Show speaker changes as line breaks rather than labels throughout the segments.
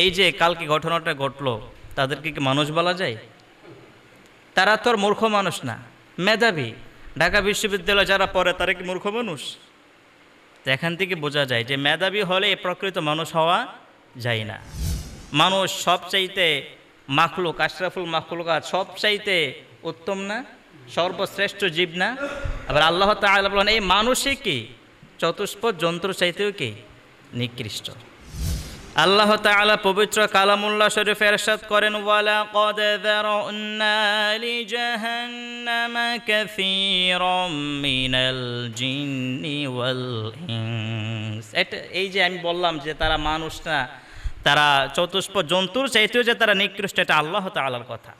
এই যে কালকে ঘটনাটা ঘটলো, তাদেরকে কি মানুষ বলা যায়? তারা তো মূর্খ মানুষ না, মেধাবী। ঢাকা বিশ্ববিদ্যালয়ে যারা পড়ে, তারা কি মূর্খ মানুষ? এখান থেকে বোঝা যায় যে মেধাবী হলে প্রকৃত মানুষ হওয়া যায় না। মানুষ সবচাইতে মাখলুক, আশরাফুল মাখলুকাত সবচাইতে উত্তম না, সর্বশ্রেষ্ঠ জীব না। আবার আল্লাহ তাআলা বলেন, এই মানুষই কি চতুষ্পদ যন্ত্র চাইতেও কি নিকৃষ্ট? আল্লাহ তাআলা পবিত্র কালামুল্লাহ শরীফ এরশাদ করেন, ওয়ালা কদ যারানা লি জাহান্নাম কাসীরাম মিনাল জিন্নি ওয়াল ইনস। এটা এই যে আমি বললাম যে তারা মানুষ না তারা চতুষ্প জন্তুর চাইতেও যে তারা নিকৃষ্ট, এটা আল্লাহ তাআলার কথা।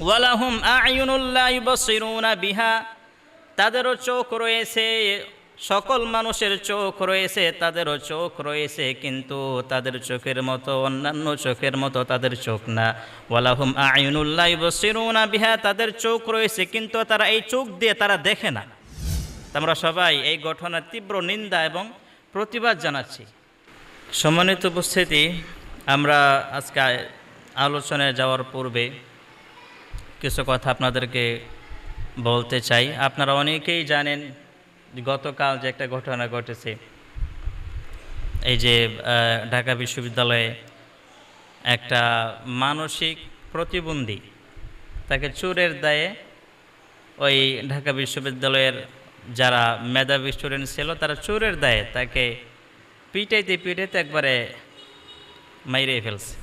ওয়ালাহুম আয়ুনুল্লাহ ইউবসিরুনা বিহা। তাদেরও চোখ রয়েছে সকল মানুষের চোখ রয়েছে, তাদেরও চোখ রয়েছে, কিন্তু তাদের চোখের মতো, অন্যান্য চোখের মতো তাদের চোখ না। ওয়ালাহুম আইনুল্লাহ বসিরুনা বিহা, তাদের চোখ রয়েছে, কিন্তু তারা এই চোখ দিয়ে তারা দেখে না। আমরা সবাই এই ঘটনার তীব্র নিন্দা এবং প্রতিবাদ জানাচ্ছি। সম্মানিত উপস্থিতি, আমরা আজকে আলোচনায় যাওয়ার পূর্বে কিছু কথা আপনাদেরকে বলতে চাই। আপনারা অনেকেই জানেন গতকাল যে একটা ঘটনা ঘটেছে, এই যে ঢাকা বিশ্ববিদ্যালয়ে একটা মানসিক প্রতিবন্ধী তাকে চোরের দায়ে ওই ঢাকা বিশ্ববিদ্যালয়ের যারা মেধাবী স্টুডেন্ট ছিল, তারা চোরের দায়ে তাকে পিটাইতে পিটাইতে একবারে মাইরে ফেলছে।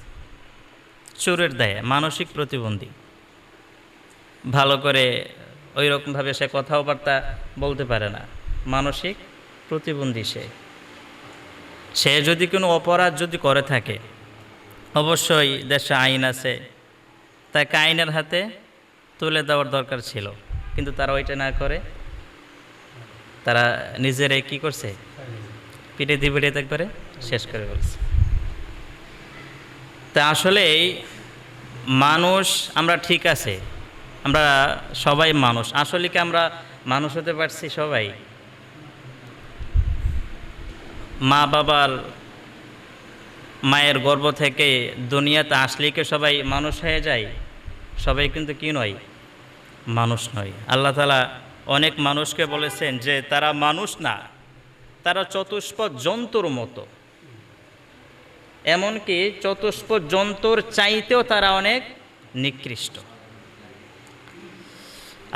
চোরের দায়ে, মানসিক প্রতিবন্ধী। ভালো করে ওই রকমভাবে সে কথাও বার্তা বলতে পারে না। মানসিক প্রতিবন্ধী সে। সে যদি কোনো অপরাধ যদি করে থাকে, অবশ্যই দেশে আইন আছে। তাকে আইনের হাতে তুলে দেওয়ার দরকার ছিল, কিন্তু তারা ওইটা না করে। তারা নিজেরাই কি করছে? পিঠে দিয়ে পিঠে একবারে শেষ করে ফেলছে। তা আসলেই মানুষ, আমরা ঠিক আছে, আমরা সবাই মানুষ। আসলে কি আমরা মানুষ হতে পারছি সবাই? মা বাবার মায়ের গর্ভ থেকে দুনিয়াতে আসলে কি সবাই মানুষ হয়ে যায়? সবাই কিন্তু কি নয়? মানুষ নয়। আল্লাহ তালা অনেক মানুষকে বলেছেন যে তারা মানুষ না, তারা চতুষ্প জন্তুর মতো। এমনকি চতুষ্প জন্তুর চাইতেও তারা অনেক নিকৃষ্ট।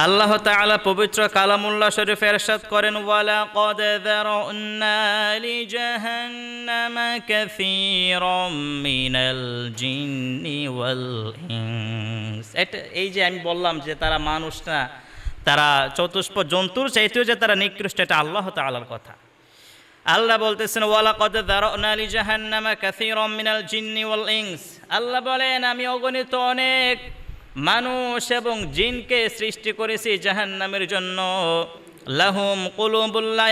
আল্লাহ তাআলা পবিত্র কালামুল্লাহ শরীফ এরশাদ করেন, ওয়ালা কদ যারানা লি জাহান্নাম কাসীরাম মিনাল জিন্নি ওয়াল ইনস। এটা এই যে আমি বললাম যে তারা মানুষ না তারা চতুষ্প জন্তুর চাইতেও যে তারা নিকৃষ্ট, এটা আল্লাহ তাআলার কথা। আল্লাহ বলতেছেন, ওয়ালা কদ যারানা লি জাহান্নাম কাসীরাম মিনাল জিন্নি ওয়াল ইনস। আল্লাহ বলেন, আমি অগণিত অনেক মানুষ এবং জিনকে সৃষ্টি করেছি জাহান্নামের জন্য। লাহুম কুলুবুল্লাহ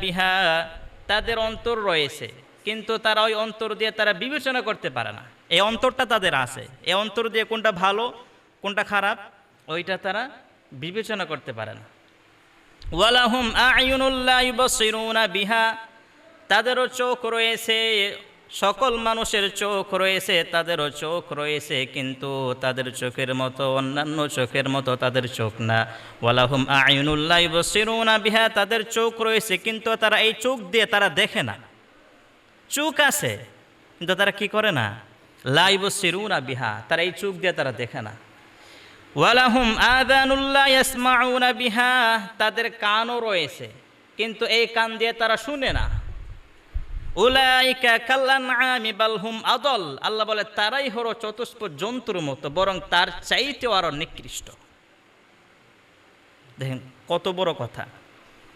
বিহা। তাদের অন্তর রয়েছে, কিন্তু তারা ওই অন্তর দিয়ে তারা বিবেচনা করতে পারে না। এই অন্তরটা তাদের আছে। এই অন্তর দিয়ে কোনটা ভালো, কোনটা খারাপ, ওইটা তারা বিবেচনা করতে পারে না। ওয়ালাহুম ইউবসিরুনা বিহা। তাদেরও চোখ রয়েছে সকল মানুষের চোখ রয়েছে, তাদেরও চোখ রয়েছে, কিন্তু তাদের চোখের মতো, অন্যান্য চোখের মতো তাদের চোখ না। ওয়ালাহুম আইনুল্লাহ ইউবসিরুনা বিহা, তাদের চোখ রয়েছে, কিন্তু তারা এই চোখ দিয়ে তারা দেখে না। চোখ আছে, কিন্তু তারা কি করে না? লাইব সিরুনা বিহা, তারা এই চোখ দিয়ে তারা দেখে না। ওয়ালাহুম আদানুল্লাহ ইয়াসমাউনা বিহা, তাদের কানও রয়েছে, কিন্তু এই কান দিয়ে তারা শুনে না। উলাইকা কাল্লানআমি বালহুম আদল। আল্লাহ বলে, তারাই হলো চতুষ্প জন্তুর মতো, বরং তার চাইতেও আরও নিকৃষ্ট। দেখেন, কত বড় কথা।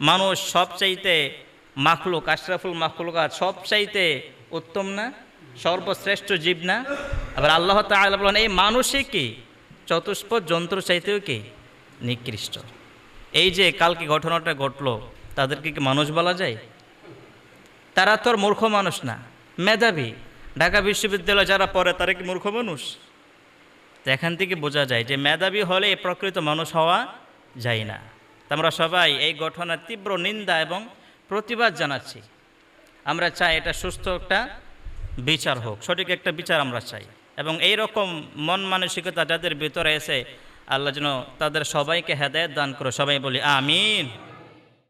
মানুষ সব চাইতে মাখলুক, আশরাফুল মাখলুকাত সব চাইতে উত্তম না? সর্বশ্রেষ্ঠ জীব না? আবার আল্লাহ তাআলা বলেন, এই মানুষই কি? চতুষ্পদ যন্ত্র চাইতেও কি? নিকৃষ্ট। এই যে কালকে ঘটনাটা ঘটলো, তাদেরকে কি মানুষ বলা যায়? তারা তো আর মূর্খ মানুষ না, মেধাবী। ঢাকা বিশ্ববিদ্যালয়ে যারা পড়ে, তারা কি মূর্খ মানুষ? এখান থেকে বোঝা যায় যে মেধাবী হলে প্রকৃত মানুষ হওয়া যায় না। আমরা সবাই এই ঘটনার তীব্র নিন্দা এবং প্রতিবাদ জানাচ্ছি। আমরা চাই এটা সুস্থ একটা বিচার হোক, সঠিক একটা বিচার আমরা চাই। এবং এই রকম মন মানসিকতা যাদের ভিতরে এসে আল্লাহ যেন তাদের সবাইকে হেদায়ত দান করে সবাই বলি, আমিন।